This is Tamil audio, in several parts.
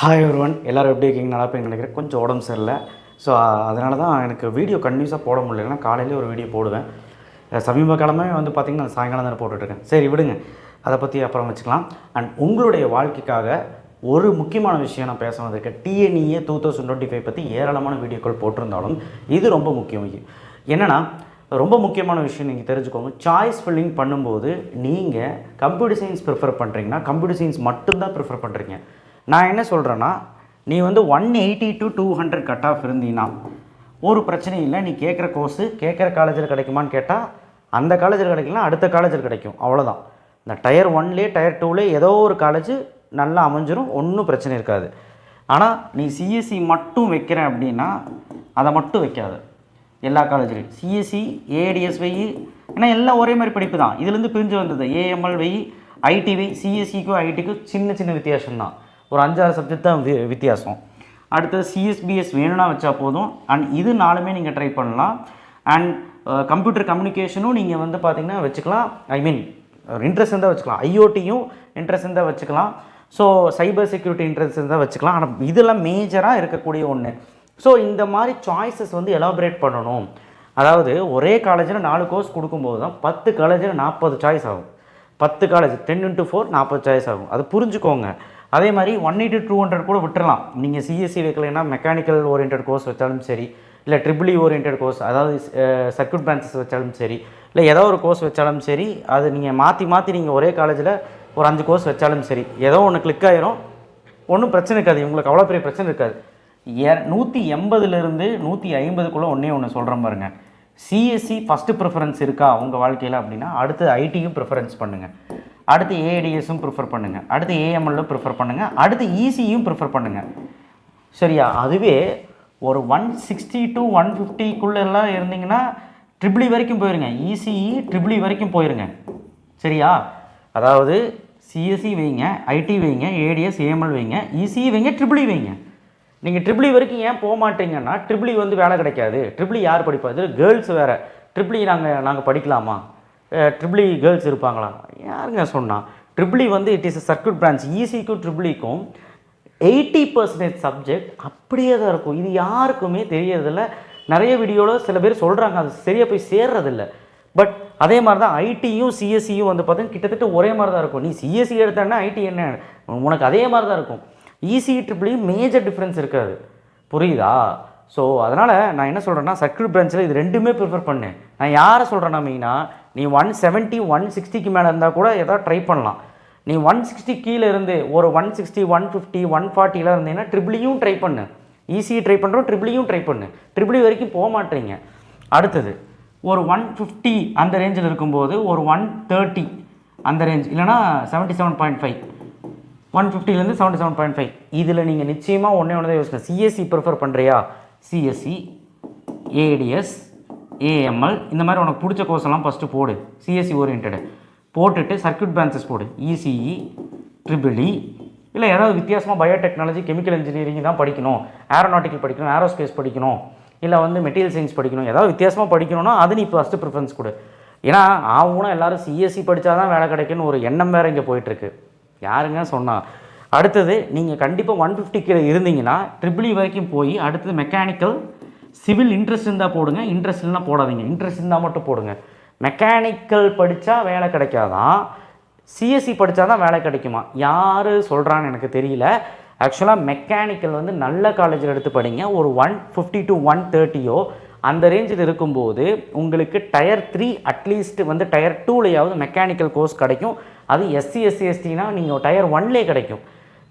ஹாய் ஒருவன் எல்லோரும் எப்படி இருக்கீங்க? நல்லா போய் நினைக்கிறேன். கொஞ்சம் உடம்பு சரியில்லை. ஸோ அதனால தான் எனக்கு வீடியோ கன்யூஸாக போட முடியல. ஏன்னா காலையிலே ஒரு வீடியோ போடுவேன். சமீப காலமே வந்து பார்த்திங்கன்னா நான் சாயங்காலம் தானே போட்டுட்ருக்கேன் சரி விடுங்க. அதை பற்றி அப்புறம் வச்சுக்கலாம். அண்ட் உங்களுடைய வாழ்க்கைக்காக ஒரு முக்கியமான விஷயம் நான் பேச வந்திருக்கேன். TNEA two thousand twenty five பற்றி ஏராளமான வீடியோக்கள் போட்டிருந்தாலும் இது ரொம்ப முக்கியம். என்னென்னா ரொம்ப முக்கியமான விஷயம் நீங்கள் தெரிஞ்சுக்கோங்க. சாய்ஸ் ஃபில்லிங் பண்ணும்போது நீங்கள் கம்ப்யூட்டர் சயின்ஸ் ப்ரிஃபர் பண்ணுறீங்கன்னா கம்ப்யூட்டர் சயின்ஸ் மட்டும்தான் ப்ரிஃபர் பண்ணுறீங்க நான் என்ன சொல்கிறேன்னா நீ வந்து one eighty to two hundred cut off இருந்தீங்கன்னா ஒரு பிரச்சனையும் இல்லை. நீ கேட்குற கோர்ஸு கேட்குற காலேஜில் கிடைக்குமான்னு கேட்டால் அந்த காலேஜில் கிடைக்கலாம் அடுத்த காலேஜில் கிடைக்கும். அவ்வளோதான் இந்த டயர் ஒன்லேயே டயர் டூலேயே ஏதோ ஒரு காலேஜ் நல்லா அமைஞ்சிரும். ஒன்றும் பிரச்சனை இருக்காது. ஆனால் நீ சிஎஸ்சி மட்டும் வைக்கிறேன் அப்படின்னா அதை மட்டும் வைக்காது. எல்லா காலேஜ்லையும் சிஎஸ்சி ஏடிஎஸ் வெயி ஏன்னா எல்லாம் ஒரே மாதிரி படிப்பு தான் இதுலேருந்து பிரிஞ்சு வந்தது ஏஎம்எல் வெயி ஐடி வெய் சிஎஸ்சிக்கும் ஐடிக்கும் சின்ன சின்ன வித்தியாசம் தான் ஒரு அஞ்சாறு சப்ஜெக்ட் தான் வி- வித்தியாசம். அடுத்தது சிஎஸ்பிஎஸ் வேணும்னா வச்சா போதும். அண்ட் இது நாலுமே நீங்கள் ட்ரை பண்ணலாம். அண்ட் கம்ப்யூட்டர் கம்யூனிகேஷனும் நீங்கள் வந்து பார்த்தீங்கன்னா வச்சுக்கலாம். ஐ மீன் இன்ட்ரெஸ்ட் இருந்தால் வச்சுக்கலாம். ஐஓடியும் இன்ட்ரெஸ்ட் இருந்தால் வச்சுக்கலாம். ஸோ சைபர் செக்யூரிட்டி இன்ட்ரெஸ்ட் இருந்தால் வச்சுக்கலாம். ஆனால் இதெல்லாம் மேஜராக இருக்கக்கூடிய ஒன்று ஸோ இந்த மாதிரி சாய்ஸஸ் வந்து எலாபரேட் பண்ணணும். அதாவது ஒரே காலேஜில் நாலு கோர்ஸ் கொடுக்கும்போது தான் பத்து காலேஜில் நாற்பது சாய்ஸ் ஆகும். பத்து காலேஜ் டென் இன்ட்டு ஃபோர் நாற்பது சாய்ஸ் ஆகும். அது புரிஞ்சுக்கோங்க. அதே மாதிரி ஒன் எயிட்டி டூ ஹண்ட்ரட் கூட விட்டுறலாம். நீங்கள் சிஎஸ்சி வைக்கலைன்னா மெக்கானிக்கல் ஓரியன்ட் கோர்ஸ் வச்சாலும் சரி இல்லை ட்ரிபிளி ஓரியன்ட் கோர்ஸ் அதாவது சர்க்கியூட் பிரான்ச்சஸ் வச்சாலும் சரி இல்லை ஏதோ ஒரு கோர்ஸ் வச்சாலும் சரி அது நீங்கள் மாற்றி மாற்றி நீங்கள் ஒரே காலேஜில் ஒரு அஞ்சு கோர்ஸ் வச்சாலும் சரி ஏதோ ஒன்று கிளிக் ஆயிரும். ஒன்றும் பிரச்சனை இருக்காது. உங்களுக்கு அவ்வளோ பெரிய பிரச்சனை இருக்காது. ஏ நூற்றி எண்பதுலேருந்து நூற்றி ஐம்பதுக்குள்ளே ஒன்றே ஒன்று சொல்கிறேன் பாருங்க. சிஎஸ்சி ஃபஸ்ட்டு ப்ரிஃபரன்ஸ் இருக்கா உங்கள் வாழ்க்கையில் அப்படின்னா அடுத்து ஐடியும் ப்ரிஃபரன்ஸ் பண்ணுங்கள் அடுத்து ஏஐடிஎஸும் ப்ரிஃபர் பண்ணுங்கள் அடுத்து ஏஎம்எல்லும் ப்ரிஃபர் பண்ணுங்கள் அடுத்து இசியும் ப்ரிஃபர் பண்ணுங்கள் சரியா? அதுவே ஒரு ஒன் சிக்ஸ்டி டு ஒன் ஃபிஃப்டிக்குள்ளெல்லாம் இருந்தீங்கன்னா ட்ரிபிளி e வரைக்கும் போயிருங்க. இசிஇ ட்ரிபிளி வரைக்கும் போயிருங்க. சரியா? அதாவது சிஎஸ்சி வைங்க ஐடி வைங்க ஏடிஎஸ் ஏஎம்எல் வைங்க இசிஇ வைங்க ட்ரிபிளி வைங்க. நீங்கள் ட்ரிபிளி வரைக்கும் ஏன் போக மாட்டீங்கன்னா ட்ரிபிளி வந்து வேலை கிடைக்காது. ட்ரிபிளி யார் படிப்பா? இது கேர்ள்ஸ் வேறு. ட்ரிபிளி நாங்கள் நாங்கள் படிக்கலாமா? ட்ரிபிளி கேர்ள்ஸ் e இருப்பாங்களா? யாருங்க சொன்னால் ட்ரிபிளி e வந்து இட் இஸ் சர்க்யூட் பிரான்ச் ஈசிக்கும் ட்ரிபிளிக்கும் எயிட்டி பர்சன்டேஜ் சப்ஜெக்ட் அப்படியே தான் இருக்கும். இது யாருக்குமே தெரியறதில்ல. நிறைய வீடியோவில் சில பேர் சொல்கிறாங்க அது சரியாக போய் சேர்றதில்ல. பட் அதே மாதிரி தான் ஐடியும் சிஎஸ்சியும் வந்து பார்த்தீங்கன்னா கிட்டத்தட்ட ஒரே மாதிரி தான் இருக்கும். நீ சிஎஸ்சி எடுத்தேன்னா ஐடி என்ன? உனக்கு அதே மாதிரி தான் இருக்கும். ஈசி ட்ரிபிளியும் மேஜர் டிஃப்ரென்ஸ் இருக்காது. புரியுதா? ஸோ அதனால் நான் என்ன சொல்கிறேன்னா சர்க்கியூட் பிரான்ச்சில் இது ரெண்டுமே ப்ரிஃபர் பண்ணேன். நான் யாரை சொல்கிறேன்னா மெயினாக நீ ஒன் செவன்ட்டி ஒன் சிக்ஸ்டிக்கு மேலே இருந்தால் கூட ஏதாவது ட்ரை பண்ணலாம். நீ ஒன் சிக்ஸ்டி கீழே இருந்து ஒரு one sixty one fifty one ஃபார்ட்டியில் இருந்தீங்கன்னா ட்ரிபிளியும் ட்ரை பண்ணு. ஈஸியாக ட்ரை பண்ணுறோம் ட்ரிபிளியும் e ட்ரை பண்ணு. ட்ரிபிளி e வரைக்கும் போக மாட்டீங்க. அடுத்தது ஒரு ஒன் ஃபிஃப்டி அந்த ரேஞ்சில் இருக்கும்போது ஒரு ஒன் தேர்ட்டி அந்த ரேஞ்ச் இல்லைனா seventy seven point five one ஃபிஃப்டிலேருந்து seventy seven point five இதில் நீங்கள் நிச்சயமாக ஒன்றே ஒன்று தான் யோசிக்கணும் சிஎஸ்சி ப்ரிஃபர் பண்ணுறியா சிஎஸ்சி ஏடிஎஸ் ஏஎம்எல் இந்த மாதிரி உனக்கு பிடிச்ச கோர்ஸ் எல்லாம் ஃபஸ்ட்டு போடு. சிஎஸ்சி ஓரியன்டு போட்டுட்டு சர்க்யூட் பிரான்ச்சஸ் போடு. இசிஇ ட்ரிபிள்இ இல்லை ஏதாவது வித்தியாசமாக பயோடெக்னாலஜி கெமிக்கல் இன்ஜினியரிங் தான் படிக்கணும். ஏரோநாட்டிக்கல் படிக்கணும் ஏரோஸ்பேஸ் படிக்கணும். இல்லை வந்து மெட்டீரியல் சயின்ஸ் படிக்கணும். ஏதாவது வித்தியாசமாக படிக்கணும்னா அது நீ ஃபஸ்ட்டு ப்ரிஃபரன்ஸ் கொடு. ஏன்னா ஆகும்னா எல்லோரும் சிஎஸ்சி படித்தா தான் வேலை கிடைக்குன்னு ஒரு எண்ணம் வேறு இங்கே போயிட்டுருக்கு. யாருங்க சொன்னால் அடுத்தது நீங்கள் கண்டிப்பாக ஒன் ஃபிஃப்டி கீழே இருந்தீங்கன்னா ட்ரிபிளி e வரைக்கும் போய் அடுத்தது மெக்கானிக்கல் சிவில் இன்ட்ரெஸ்ட் இருந்தால் போடுங்க இன்ட்ரெஸ்ட் இல்லைனா போடாதீங்க. இன்ட்ரெஸ்ட் இருந்தால் மட்டும் போடுங்க. மெக்கானிக்கல் படித்தா வேலை கிடைக்காதான் சிஎஸ்சி படித்தா தான் வேலை கிடைக்குமா? யார் சொல்கிறான்னு எனக்கு தெரியல. ஆக்சுவலாக மெக்கானிக்கல் வந்து நல்ல காலேஜில் எடுத்து படிங்க. ஒரு ஒன் ஃபிஃப்டி டு ஒன் தேர்ட்டியோ அந்த ரேஞ்சில் இருக்கும்போது உங்களுக்கு டயர் த்ரீ அட்லீஸ்ட் வந்து டயர் டூலையாவது மெக்கானிக்கல் கோர்ஸ் கிடைக்கும். அது எஸ்சி எஸ்சி எஸ்டினா நீங்கள் டயர் ஒன்லேயே கிடைக்கும்.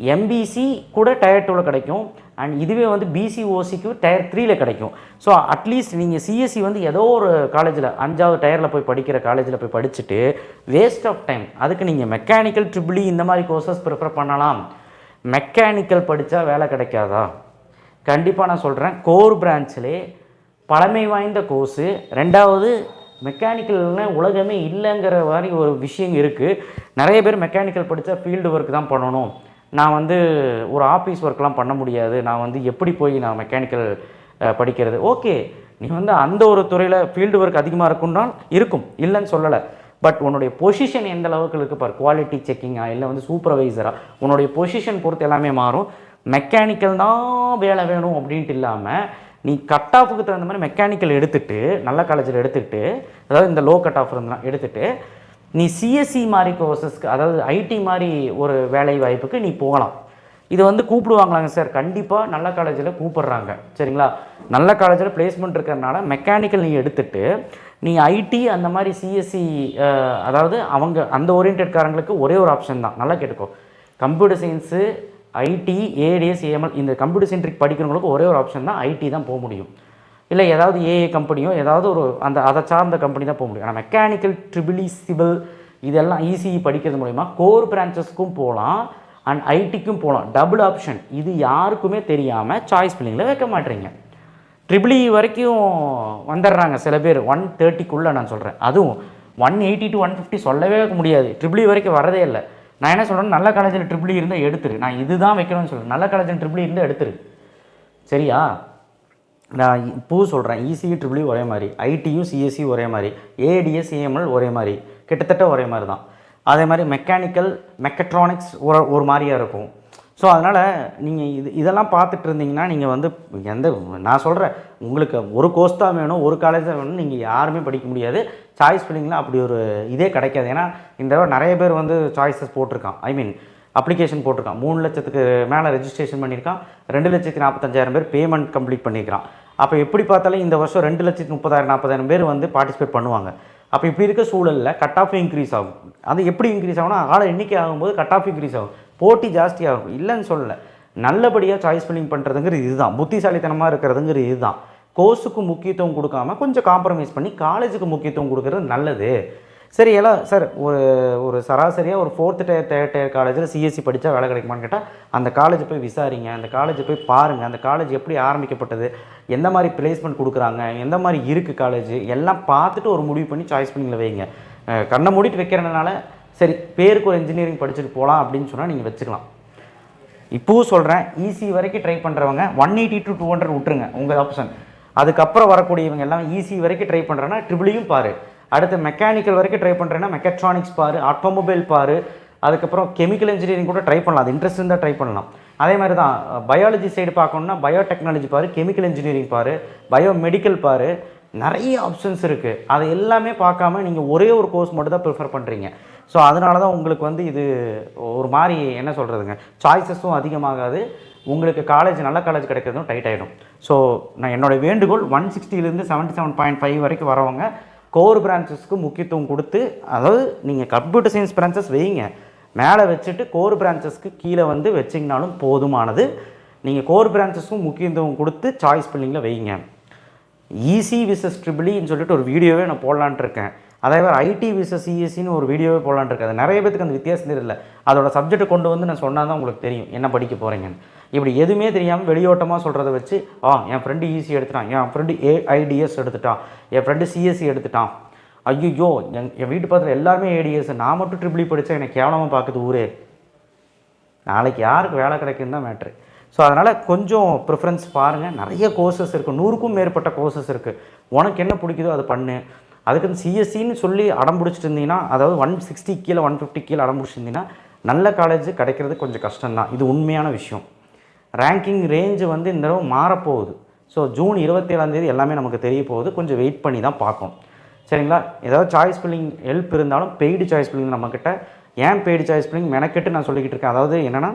எம்பிசி கூட டயர் டூவில் கிடைக்கும். அண்ட் இதுவே வந்து பிசி ஓசிக்கு டயர் த்ரீல கிடைக்கும். ஸோ அட்லீஸ்ட் நீங்கள் சிஎஸ்சி வந்து ஏதோ ஒரு காலேஜில் அஞ்சாவது டயரில் போய் படிக்கிற காலேஜில் போய் படிச்சுட்டு வேஸ்ட் ஆஃப் டைம் அதுக்கு நீங்கள் மெக்கானிக்கல் ட்ரிபிளி இந்த மாதிரி கோர்சஸ் ப்ரிஃபர் பண்ணலாம். மெக்கானிக்கல் படித்தா வேலை கிடைக்காதா? கண்டிப்பாக நான் சொல்கிறேன் கோர் பிரான்ச்சிலே பழமை வாய்ந்த கோர்ஸு ரெண்டாவது மெக்கானிக்கல்னு உலகமே இல்லைங்கிற மாதிரி ஒரு விஷயம் இருக்குது நிறைய பேர் மெக்கானிக்கல் படித்தா ஃபீல்டு ஒர்க் தான் பண்ணணும். நான் வந்து ஒரு ஆஃபீஸ் ஒர்க்லாம் பண்ண முடியாது. நான் வந்து எப்படி போய் நான் மெக்கானிக்கல் படிக்கிறது? ஓகே நீ வந்து அந்த ஒரு துறையில் ஃபீல்டு ஒர்க் அதிகமாக இருக்கும்னால் இருக்கும். இல்லைன்னு சொல்லலை. பட் உன்னுடைய பொசிஷன் எந்த அளவுக்கு இருக்குது பார்? குவாலிட்டி செக்கிங்கா இல்லை வந்து சூப்பர்வைசரா உன்னுடைய பொசிஷன் பொறுத்து எல்லாமே மாறும். மெக்கானிக்கல் தான் வேலை வேணும் அப்படின்ட்டு இல்லாமல் நீ கட் ஆஃபுக்கு தகுந்த மாதிரி மெக்கானிக்கல் எடுத்துகிட்டு நல்ல காலேஜில் எடுத்துக்கிட்டு அதாவது இந்த லோ கட் ஆஃப் இருந்தால் எடுத்துகிட்டு நீ சிஎஸ்சி மாதிரி கோர்சஸ்க்கு அதாவது ஐடி மாதிரி ஒரு வேலை வாய்ப்புக்கு நீ போகலாம். இது வந்து கூப்பிடுவாங்களாங்க சார் கண்டிப்பாக நல்ல காலேஜில் கூப்பிட்றாங்க. சரிங்களா? நல்ல காலேஜில் பிளேஸ்மெண்ட் இருக்கிறதுனால மெக்கானிக்கல் நீ எடுத்துட்டு நீ ஐடி அந்த மாதிரி சிஎஸ்சி அதாவது அவங்க அந்த ஓரியன்டட்காரங்களுக்கு ஒரே ஒரு ஆப்ஷன் தான். நல்லா கேட்டுக்கோ. Computer science IT ADS AML இந்த கம்ப்யூட்டர் சென்ட்ரிக் படிக்கிறவங்களுக்கு ஒரே ஒரு ஆப்ஷன் தான் ஐடி தான் போக முடியும். இல்லை ஏதாவது ஏஏ கம்பெனியோ ஏதாவது ஒரு அந்த அதை சார்ந்த கம்பெனி தான் போக முடியும். ஆனால் மெக்கானிக்கல் ட்ரிபிளி சிவில் இதெல்லாம் இசிஇ படிக்கிறது மூலிமா கோர் பிரான்ச்சஸ்க்கும் போகலாம் அண்ட் ஐடிக்கும் போகலாம். டபுள் ஆப்ஷன் இது யாருக்குமே தெரியாமல் சாய்ஸ் பில்லிங்கில் வைக்க மாட்டேறீங்க. ட்ரிபிளி e வரைக்கும் வந்துடுறாங்க சில பேர். ஒன் தேர்ட்டிக்குள்ளே நான் சொல்கிறேன் அதுவும் one eighty to one fifty சொல்லவே முடியாது. ட்ரிபிளி வரைக்கும் வரதே இல்லை. நான் என்ன சொல்கிறேன் நல்ல காலேஜில் ட்ரிபிளி இருந்தால் எடுத்துரு. நான் இதுதான் வைக்கணும்னு சொல்கிறேன் நல்ல காலேஜில் ட்ரிபிளி இருந்தால் எடுத்துரு. சரியா? நான் பூ சொல்கிறேன் இசிஇ ட்ரிபிள்யூ e ஒரே மாதிரி. ஐடியும் சிஎஸ்சி ஒரே மாதிரி. ஏடிஎஸ் ஏஎம்எல் ஒரே மாதிரி. கிட்டத்தட்ட ஒரே மாதிரி தான் அதே மாதிரி மெக்கானிக்கல் மெக்கட்ரானிக்ஸ் ஒரு ஒரு மாதிரியாக இருக்கும். ஸோ அதனால் நீங்கள் இது இதெல்லாம் பார்த்துட்டு இருந்தீங்கன்னா நீங்கள் வந்து எந்த நான் சொல்கிறேன் உங்களுக்கு ஒரு கோர்ஸ் தான் வேணும் ஒரு காலேஜ் தான் வேணும் நீங்கள் யாருமே படிக்க முடியாது. சாய்ஸ் ஃபில்லிங்கில் அப்படி ஒரு இதே கிடைக்காது. ஏன்னா இந்த தடவை நிறைய பேர் வந்து சாய்ஸஸ் போட்டிருக்கான். ஐ மீன் அப்ளிகேஷன் போட்டிருக்கான். மூணு லட்சத்துக்கு மேலே ரெஜிஸ்ட்ரேஷன் பண்ணியிருக்கான். ரெண்டு லட்சத்தி நாற்பத்தஞ்சாயிரம் பேர் பேமெண்ட் கம்ப்ளீட் பண்ணியிருக்கான் அப்போ எப்படி பார்த்தாலும் இந்த வருஷம் ரெண்டு லட்சத்து முப்பதாயிரம் நாற்பதாயிரம் பேர் வந்து பார்ட்டிசிபேட் பண்ணுவாங்க. அப்போ இப்படி இருக்க சூழலில் கட் ஆஃப் இன்க்ரீஸ் ஆகும். அது எப்படி இன்க்ரீஸ் ஆகும்னா ஆள எண்ணிக்கை ஆகும்போது கட் ஆஃப் இன்க்ரீஸ் ஆகும். போட்டி ஜாஸ்தியாகும் இல்லைன்னு சொல்லலை. நல்லபடியாக சாய்ஸ் பில்லிங் பண்ணுறதுங்கிறது இதுதான். புத்திசாலித்தனமாக இருக்கிறதுங்கிறது இதுதான். கோர்ஸுக்கு முக்கியத்துவம் கொடுக்காம கொஞ்சம் காம்ப்ரமைஸ் பண்ணி காலேஜுக்கு முக்கியத்துவம் கொடுக்கறது நல்லது. சரி எல்லாம் சார் ஒரு ஒரு சராசரியாக ஒரு ஃபோர்த்து டயர் தேர்ட் டயர் காலேஜில் சிஎஸ்சி படித்தா வேலை கிடைக்குமான்னு கேட்டால் அந்த காலேஜ் போய் விசாரிங்க. அந்த காலேஜ் போய் பாருங்கள் அந்த காலேஜ் எப்படி ஆரம்பிக்கப்பட்டது? எந்த மாதிரி பிளேஸ்மெண்ட் கொடுக்குறாங்க எந்த மாதிரி இருக்குது காலேஜ் எல்லாம் பார்த்துட்டு ஒரு முடிவு பண்ணி சாய்ஸ் பண்ணிங்களை வைங்க. கண்ணை மூடிட்டு வைக்கிறதுனால சரி பேருக்கு ஒரு இன்ஜினியரிங் படிச்சுட்டு போகலாம் அப்படின்னு சொன்னால் நீங்கள் வச்சுக்கலாம். இப்போவும் சொல்கிறேன் ஈஸி வரைக்கும் ட்ரை பண்ணுறவங்க one eighty to two hundred விட்டுருங்க உங்கள் ஆப்ஷன் அதுக்கப்புறம் வரக்கூடியவங்க எல்லாம் ஈஸி வரைக்கும் ட்ரை பண்ணுறேன்னா ட்ரிபிளையும் e பாரு. அடுத்து மெக்கானிக்கல் வரைக்கும் ட்ரை பண்ணுறேன்னா மெக்கட்ரானிக்ஸ் பாரு ஆட்டோமொபைல் பாரு. அதுக்கப்புறம் கெமிக்கல் இன்ஜினியரிங் கூட ட்ரை பண்ணலாம். அது இன்ட்ரெஸ்ட் இருந்தால் ட்ரை பண்ணலாம். அதே மாதிரி தான் பயாலஜி சைடு பார்க்கணுன்னா பயோடெக்னாலஜி பாரு கெமிக்கல் இன்ஜினியரிங் பாரு பயோ மெடிக்கல் பாரு நிறைய ஆப்ஷன்ஸ் இருக்குது அதை எல்லாமே பார்க்காம நீங்கள் ஒரே ஒரு கோர்ஸ் மட்டும் தான் ப்ரிஃபர் பண்ணுறீங்க ஸோ அதனால தான் உங்களுக்கு வந்து இது ஒரு மாதிரி என்ன சொல்கிறதுங்க சாய்ஸஸும் அதிகமாகாது. உங்களுக்கு காலேஜ் நல்ல காலேஜ் கிடைக்கிறதும் டைட் ஆகிடும் ஸோ நான் என்னோடய வேண்டுகோள் ஒன் சிக்ஸ்டிலேருந்து செவன்ட்டி செவன் பாயிண்ட் ஃபைவ் வரைக்கும் வரவங்க கோர் பிரான்ச்சஸ்க்கு முக்கியத்துவம் கொடுத்து அதாவது நீங்கள் கம்ப்யூட்டர் சயின்ஸ் பிரான்ச்சஸ் வைங்க. மேலே வச்சுட்டு கோர் பிரான்ச்சஸ்க்கு கீழே வந்து வச்சிங்கனாலும் போதுமானது. நீங்கள் கோர் பிரான்ச்சஸ்க்கும் முக்கியத்துவம் கொடுத்து சாய்ஸ் பில்லிங்கில் வைங்க. ஈஸி விசஸ் ட்ரிபிளின்னு சொல்லிட்டு ஒரு வீடியோவே நான் போடலான்ட்டு இருக்கேன். அதே மாதிரி ஐடி விசஸ் இஎஸ்சின்னு ஒரு வீடியோவே போடலான்ட்டு இருக்கேன். அது நிறைய பேத்துக்கு அந்த வித்தியாசம் தெரியல. அதோட சப்ஜெக்ட்டை கொண்டு வந்து நான் சொன்னால் தான் உங்களுக்கு தெரியும். என்ன படிக்க போகிறீங்கன்னு இப்படி எதுவுமே தெரியாமல் வெளியோட்டமாக சொல்கிறத வச்சு ஆ என் ஃப்ரெண்டு ஈசி எடுத்துட்டான். என் ஃப்ரெண்டு ஏஐடிஎஸ் எடுத்துட்டான். என் ஃப்ரெண்டு சிஎஸ்சி எடுத்துட்டான். ஐயோ என் என் வீட்டு பக்கத்தில் எல்லாருமே ஏடிஎஸ் நான் மட்டும் ட்ரிபிளி e படித்தா எனக்கு கேவலமாக பார்க்குது ஊரே. நாளைக்கு யாருக்கு வேலை கிடைக்குன்னு தான் மேட்ரு ஸோ அதனால் கொஞ்சம் ப்ரிஃபரன்ஸ் பாருங்கள் நிறைய கோர்சஸ் இருக்குது நூறுக்கும் மேற்பட்ட கோர்சஸ் இருக்குது உனக்கு என்ன பிடிக்குதோ அதை பண்ணு. அதுக்கு சிஎஸ்சின்னு சொல்லி அடம் பிடிச்சிட்டு இருந்தீங்கன்னா அதாவது ஒன் சிக்ஸ்டி கீழே ஒன் ஃபிஃப்டி கீழே அடம் பிடிச்சிருந்தீங்கன்னா நல்ல காலேஜ் கிடைக்கிறது கொஞ்சம் கஷ்டம்தான் இது உண்மையான விஷயம். ரேங்கிங் ரேஞ்சு வந்து இந்த தடவை மாறப்போகுது. ஸோ ஜூன் இருபத்தேழாந்தேதி எல்லாமே நமக்கு தெரிய போகுது. கொஞ்சம் வெயிட் பண்ணி தான் பார்க்கணும். சரிங்களா? ஏதாவது சாய்ஸ் ஃபில்லிங் ஹெல்ப் இருந்தாலும் பெய்டு சாய்ஸ் ஃபில்லிங் நம்மக்கிட்ட ஏன் பெய்டு சாய்ஸ் ஃபில்லிங் மெனக்கெட்டு நான் சொல்லிக்கிட்டு இருக்கேன். அதாவது என்னென்னா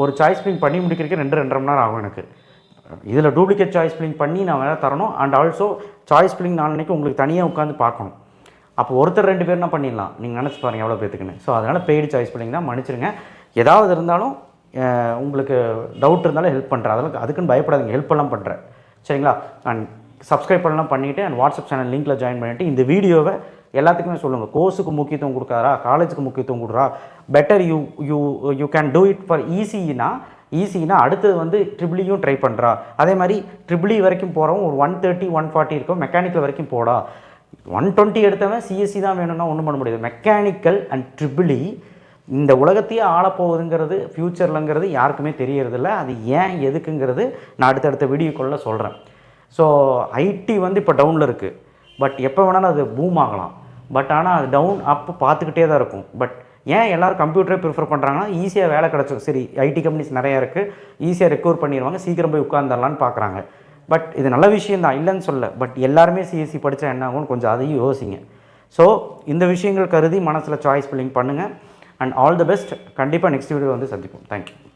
ஒரு சாய்ஸ் ஃபில்லிங் பண்ணி முடிக்கிறதுக்கு ரெண்டு ரெண்டரை மணி நேரம் ஆகும் எனக்கு. இதில் டூப்ளிகேட் சாய்ஸ் ஃபில்லிங் பண்ணி நான் வேலை தரணும். அண்ட் ஆல்சோ சாய்ஸ் ஃபில்லிங் நாளைக்கு உங்களுக்கு தனியாக உட்காந்து பார்க்கணும். அப்போ ஒருத்தர் ரெண்டு பேர் என்ன பண்ணிடலாம். நீங்கள் நினச்சி பாருங்கள் எவ்வளோ பேத்துக்குன்னு. ஸோ அதனால் பெய்டு சாய்ஸ் ஃபில்லிங் தான் மன்னிச்சிருங்க. ஏதாவது இருந்தாலும் உங்களுக்கு டவுட் இருந்தாலும் ஹெல்ப் பண்ணுறேன் அதெல்லாம் அதுக்குன்னு பயப்படாதீங்க. ஹெல்ப் எல்லாம் பண்ணுறேன் சரிங்களா? அண்ட் சப்ஸ்கிரைப் பண்ணலாம் பண்ணிவிட்டு அண்ட் வாட்ஸ்அப் சேனல் லிங்க்கில் ஜாயின் பண்ணிவிட்டு இந்த வீடியோவை எல்லாத்துக்குமே சொல்லுங்கள் கோர்ஸுக்கு முக்கியத்துவம் கொடுக்காரா காலேஜுக்கு முக்கியத்துவம் கொடுறா? Better you you you can do it for ஈஸினா ஈஸினா அடுத்தது வந்து ட்ரிபிளியும் e ட்ரை பண்ணுறா அதே மாதிரி ட்ரிபிளி e வரைக்கும் போகிறவங்க ஒரு ஒன் தேர்ட்டி ஒன் ஃபார்ட்டி இருக்கும் மெக்கானிக்கல் வரைக்கும் போடா. ஒன் டுவெண்ட்டி எடுத்தவன் சிஎஸ்சி தான் வேணும்னா ஒன்றும் பண்ண முடியாது. மெக்கானிக்கல் அண்ட் ட்ரிபிளி இந்த உலகத்தையே ஆளப்போகுதுங்கிறது ஃப்யூச்சர்லங்கிறது யாருக்குமே தெரியறதில்ல. அது ஏன் எதுக்குங்கிறது நான் அடுத்தடுத்த வீடியோக்குள்ளே சொல்கிறேன் ஸோ ஐடி வந்து இப்போ டவுனில் இருக்குது பட் எப்போ வேணாலும் அது பூம் ஆகலாம். பட் ஆனால் அது டவுன் அப்போ பார்த்துக்கிட்டே தான் இருக்கும். பட் ஏன் எல்லோரும் கம்ப்யூட்டரே ப்ரிஃபர் பண்ணுறாங்கன்னா ஈஸியாக வேலை கிடச்சிடும் சரி ஐடி கம்பெனிஸ் நிறையா இருக்குது ஈஸியாக ரெக்கவர் பண்ணிடுவாங்க. சீக்கிரம் போய் உட்காந்துடலான்னு பார்க்குறாங்க. பட் இது நல்ல விஷயம் தான் இல்லைன்னு சொல்ல பட் எல்லாருமே சிஎஸ்சி படித்தா என்ன ஆகும்னு கொஞ்சம் அதையும் யோசிங்க. ஸோ இந்த விஷயங்கள் கருதி மனசில் சாய்ஸ் ஃபில்லிங் பண்ணுங்கள் அண்ட் ஆல் த பெஸ்ட் கண்டிப்பாக நெக்ஸ்ட் வீடியோ வந்து சந்திப்போம். Thank you